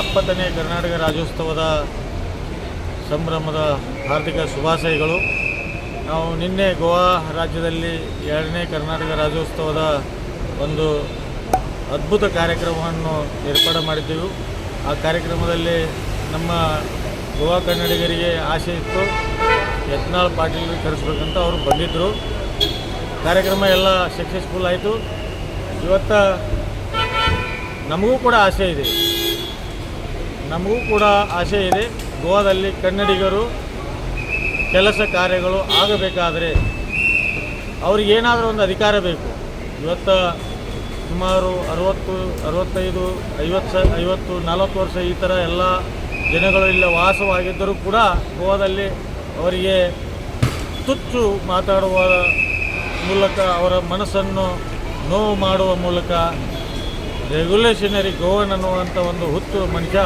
ಎಪ್ಪತ್ತನೇ ಕರ್ನಾಟಕ ರಾಜ್ಯೋತ್ಸವದ ಸಂಭ್ರಮದ ಹಾರ್ದಿಕ ಶುಭಾಶಯಗಳು. ನಾವು ನಿನ್ನೆ ಗೋವಾ ರಾಜ್ಯದಲ್ಲಿ ಎರಡನೇ ಕರ್ನಾಟಕ ರಾಜ್ಯೋತ್ಸವದ ಒಂದು ಅದ್ಭುತ ಕಾರ್ಯಕ್ರಮವನ್ನು ಏರ್ಪಾಡು ಮಾಡಿದ್ದೆವು. ಆ ಕಾರ್ಯಕ್ರಮದಲ್ಲಿ ನಮ್ಮ ಗೋವಾ ಕನ್ನಡಿಗರಿಗೆ ಆಸೆ ಇತ್ತು. ಯತ್ನಾಳ್ ಪಾಟೀಲ್ ಕರೆಸ್ಬೇಕಂತ ಅವರು ಬಂದಿದ್ದರು ಕಾರ್ಯಕ್ರಮ ಎಲ್ಲ ಸಕ್ಸಸ್ಫುಲ್ ಆಯಿತು. ಇವತ್ತು ನಮಗೂ ಕೂಡ ಆಸೆ ಇದೆ. ನಮಗೂ ಕೂಡ ಆಸೆ ಇದೆ. ಗೋವಾದಲ್ಲಿ ಕನ್ನಡಿಗರು ಕೆಲಸ ಕಾರ್ಯಗಳು ಆಗಬೇಕಾದರೆ ಅವ್ರಿಗೇನಾದರೂ ಒಂದು ಅಧಿಕಾರ ಬೇಕು. ಇವತ್ತು ಸುಮಾರು ಅರುವತ್ತು, ಅರವತ್ತೈದು, ಐವತ್ತು ಸ ಐವತ್ತು, ನಲವತ್ತು ವರ್ಷ ಈ ಥರ ಎಲ್ಲ ಜನಗಳು ಇಲ್ಲಿ ವಾಸವಾಗಿದ್ದರೂ ಕೂಡ ಗೋವಾದಲ್ಲಿ ಅವರಿಗೆ ತುಚ್ಚು ಮಾತಾಡುವ ಮೂಲಕ ಅವರ ಮನಸ್ಸನ್ನು ನೋವು ಮಾಡುವ ಮೂಲಕ ರೆಗ್ಯುಲೇಷನರಿ ಗೋವನ್ ಅನ್ನುವಂಥ ಒಂದು ಹುತ್ತು ಮನುಷ್ಯ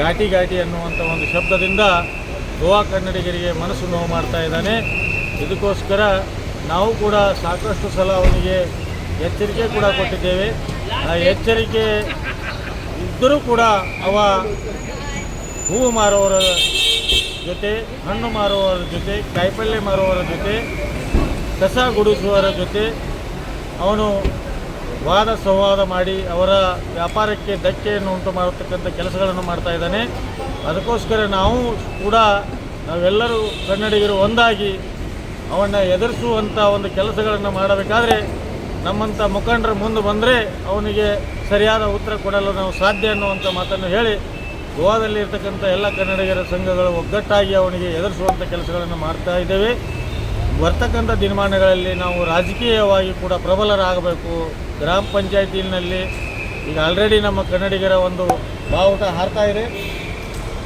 ಘಾಟಿ ಘಾಟಿ ಅನ್ನುವಂಥ ಒಂದು ಶಬ್ದದಿಂದ ಗೋವಾ ಕನ್ನಡಿಗರಿಗೆ ಮನಸ್ಸು ನೋವು ಮಾಡ್ತಾ ಇದ್ದಾನೆ. ಇದಕ್ಕೋಸ್ಕರ ನಾವು ಕೂಡ ಸಾಕಷ್ಟು ಸಲ ಅವನಿಗೆ ಎಚ್ಚರಿಕೆ ಕೂಡ ಕೊಟ್ಟಿದ್ದೇವೆ. ಆ ಎಚ್ಚರಿಕೆ ಇದ್ದರೂ ಕೂಡ ಅವ ಹೂವು ಮಾರುವವರ ಜೊತೆ, ಹಣ್ಣು ಮಾರುವವರ ಜೊತೆ ಕಾಯಿಪಲ್ಯ ಮಾರುವವರ ಜೊತೆ, ಕಸ ಗುಡಿಸುವವರ ಜೊತೆ, ಅವನು ವಾದ ಸಂವಾದ ಮಾಡಿ ಅವರ ವ್ಯಾಪಾರಕ್ಕೆ ಧಕ್ಕೆಯನ್ನು ಉಂಟು ಮಾಡತಕ್ಕಂಥ ಕೆಲಸಗಳನ್ನು ಮಾಡ್ತಾ ಇದ್ದಾನೆ. ಅದಕ್ಕೋಸ್ಕರ ನಾವು ಕೂಡ ನಾವೆಲ್ಲರೂ ಕನ್ನಡಿಗರು ಒಂದಾಗಿ ಅವನ್ನ ಎದುರಿಸುವಂಥ ಒಂದು ಕೆಲಸಗಳನ್ನು ಮಾಡಬೇಕಾದ್ರೆ ನಮ್ಮಂಥ ಮುಖಂಡರು ಮುಂದೆ ಬಂದರೆ ಅವನಿಗೆ ಸರಿಯಾದ ಉತ್ತರ ಕೊಡಲು ನಾವು ಸಾಧ್ಯ ಅನ್ನುವಂಥ ಮಾತನ್ನು ಹೇಳಿ ಗೋವಾದಲ್ಲಿ ಇರತಕ್ಕಂಥ ಎಲ್ಲ ಕನ್ನಡಿಗರ ಸಂಘಗಳು ಒಗ್ಗಟ್ಟಾಗಿ ಅವನಿಗೆ ಎದುರಿಸುವಂಥ ಕೆಲಸಗಳನ್ನು ಮಾಡ್ತಾ ಇದ್ದೇವೆ. ಬರ್ತಕ್ಕಂಥ ದಿನಮಾನಗಳಲ್ಲಿ ನಾವು ರಾಜಕೀಯವಾಗಿ ಕೂಡ ಪ್ರಬಲರಾಗಬೇಕು. ಗ್ರಾಮ ಪಂಚಾಯತಿನಲ್ಲಿ ಈಗ ಆಲ್ರೆಡಿ ನಮ್ಮ ಕನ್ನಡಿಗರ ಒಂದು ಬಾವುಟ ಹಾರ್ತಾ ಇದೆ.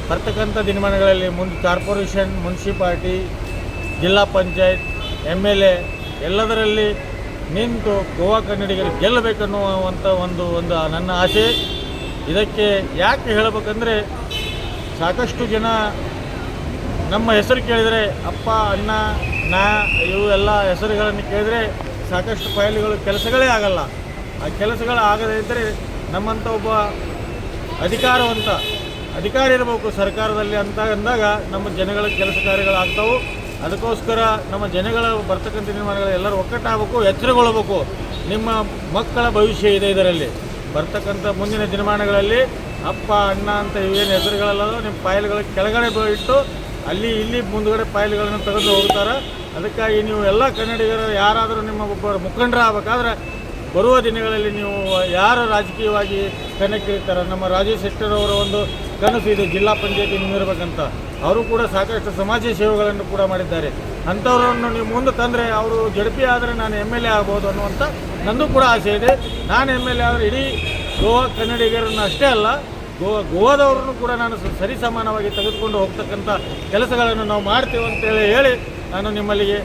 ಬರ್ತಕ್ಕಂಥ ದಿನಮಾನಗಳಲ್ಲಿ ಮುಂದೆ ಕಾರ್ಪೊರೇಷನ್, ಮುನ್ಸಿಪಾಲ್ಟಿ, ಜಿಲ್ಲಾ ಪಂಚಾಯತ್, ಎಂ ಎಲ್ ಎ ಎಲ್ಲದರಲ್ಲಿ ನಿಂತು ಗೋವಾ ಕನ್ನಡಿಗರು ಗೆಲ್ಲಬೇಕನ್ನುವಂಥ ಒಂದು ಒಂದು ನನ್ನ ಆಸೆ. ಇದಕ್ಕೆ ಯಾಕೆ ಹೇಳಬೇಕಂದ್ರೆ ಸಾಕಷ್ಟು ಜನ ನಮ್ಮ ಹೆಸರು ಕೇಳಿದರೆ ಅಪ್ಪ, ಅಣ್ಣ, ನಾ, ಇವು ಎಲ್ಲ ಹೆಸರುಗಳನ್ನು ಕೇಳಿದರೆ ಸಾಕಷ್ಟು ಫೈಲ್ಗಳು ಕೆಲಸಗಳೇ ಆಗಲ್ಲ. ಆ ಕೆಲಸಗಳು ಆಗದೇ ಇದ್ದರೆ ನಮ್ಮಂಥ ಒಬ್ಬ ಅಧಿಕಾರವಂತ, ಅಧಿಕಾರಿ ಇರಬೇಕು ಸರ್ಕಾರದಲ್ಲಿ ಅಂತ ಅಂದಾಗ ನಮ್ಮ ಜನಗಳ ಕೆಲಸ ಕಾರ್ಯಗಳಾಗ್ತಾವೆ ಅದಕ್ಕೋಸ್ಕರ ನಮ್ಮ ಜನಗಳ ಬರ್ತಕ್ಕಂಥ ನಿರ್ಮಾಣಗಳು ಎಲ್ಲರೂ ಒಕ್ಕಟ್ಟಾಗಬೇಕು ಎಚ್ಚರಗೊಳ್ಳಬೇಕು ನಿಮ್ಮ ಮಕ್ಕಳ ಭವಿಷ್ಯ ಇದೆ ಇದರಲ್ಲಿ. ಬರ್ತಕ್ಕಂಥ ಮುಂದಿನ ದಿನಮಾನಗಳಲ್ಲಿ ಅಪ್ಪ, ಅಣ್ಣ ಅಂತ ಇವೇನು ಹೆಸರುಗಳಲ್ಲೋ ನಿಮ್ಮ ಫೈಲ್ಗಳ ಕೆಳಗಡೆ ಇಟ್ಟು ಅಲ್ಲಿ ಇಲ್ಲಿ ಮುಂದುಗಡೆ ಫೈಲ್ಗಳನ್ನು ತೆಗೆದು ಹೋಗ್ತಾರೆ. ಅದಕ್ಕಾಗಿ ನೀವು ಎಲ್ಲ ಕನ್ನಡಿಗರು ಯಾರಾದರೂ ನಿಮ್ಮ ಒಬ್ಬ ಮುಖಂಡರಾಗಬೇಕಾದ್ರೆ ಬರುವ ದಿನಗಳಲ್ಲಿ ನೀವು ಯಾರು ರಾಜಕೀಯವಾಗಿ ಕಣಕ್ಕಿಳಿತಾರೆ? ನಮ್ಮ ರಾಜೇಶ್ ಶೆಟ್ಟರ್ ಅವರ ಒಂದು ಕನಸು ಇದೆ, ಜಿಲ್ಲಾ ಪಂಚಾಯತಿ ನಿಮ್ಮಿರ್ಬೇಕಂತ ಅವರು ಕೂಡ ಸಾಕಷ್ಟು ಸಮಾಜ ಸೇವೆಗಳನ್ನು ಕೂಡ ಮಾಡಿದ್ದಾರೆ. ಅಂಥವ್ರನ್ನು ನೀವು ಮುಂದೆ ತಂದರೆ ಅವರು ಜಡಪಿ ಆದರೆ ನಾನು ಎಂ ಎಲ್ ಎ ಆಗ್ಬೋದು ಅನ್ನುವಂಥ ನಂದು ಕೂಡ ಆಸೆ ಇದೆ. ನಾನು ಎಂ ಎಲ್ ಎ ಆದರೆ ಇಡೀ ಗೋವಾ ಕನ್ನಡಿಗರನ್ನು ಅಷ್ಟೇ ಅಲ್ಲ ಗೋವಾ ಗೋವಾದವ್ರನ್ನು ಕೂಡ ನಾನು ಸರಿ ಸಮಾನವಾಗಿ ತೆಗೆದುಕೊಂಡು ಹೋಗ್ತಕ್ಕಂಥ ಕೆಲಸಗಳನ್ನು ನಾವು ಮಾಡ್ತೇವೆ ಅಂತೇಳಿ ಹೇಳಿ ನಾನು ನಿಮ್ಮಲ್ಲಿಗೆ